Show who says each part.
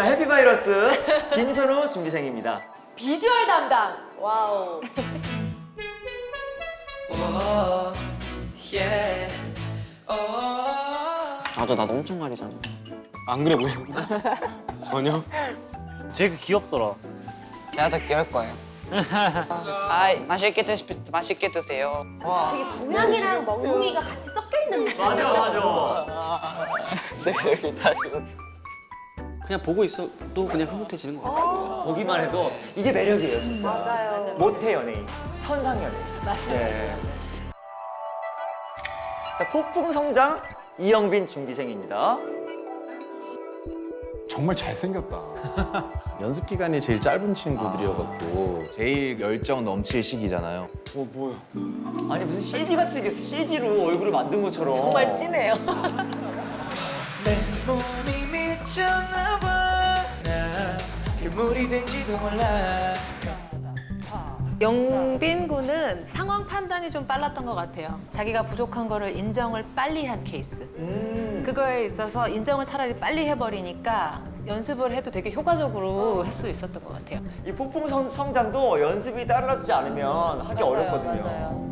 Speaker 1: 자, 해피바이러스 김선우 준비생입니다.
Speaker 2: 비주얼 담당. 와우.
Speaker 3: 나도 나도 엄청 가리잖아.
Speaker 4: 안 그래 보이는데? 전혀?
Speaker 5: 제일 귀엽더라.
Speaker 3: 제가 더 귀여울 거예요.
Speaker 6: 아이 맛있게 드시 맛있게 드세요.
Speaker 2: 되게 고양이랑 멍멍이가 같이 섞여 있는 느낌.
Speaker 1: 맞아, 맞아.
Speaker 3: 네, 여기 다시.
Speaker 4: 그냥 보고 있어도 그냥 흐뭇해지는 것 같아요.
Speaker 1: 보기만 해도 이게 매력이에요, 진짜.
Speaker 2: 맞아요.
Speaker 1: 모태 연예인, 천상 연예인. 네. 자, 폭풍 성장 이영빈 준비생입니다.
Speaker 7: 정말 잘생겼다.
Speaker 8: 연습 기간이 제일 짧은 친구들이어갖고 제일 열정 넘칠 시기잖아요.
Speaker 1: 어, 뭐야? 아니, 무슨 CG 같이 생겼어. CG로 얼굴을 만든 것처럼.
Speaker 2: 정말 찐해요.
Speaker 6: 내 몸이 괴물이 된지도 몰라.
Speaker 9: 영빈 군은 상황 판단이 좀 빨랐던 것 같아요. 자기가 부족한 거를 인정을 빨리 한 케이스. 그거에 있어서 인정을 차라리 빨리 해버리니까 연습을 해도 되게 효과적으로 할 수 있었던 것 같아요.
Speaker 1: 이 폭풍 성, 성장도 연습이 따라주지 않으면 하기 어렵거든요.
Speaker 9: 맞아요.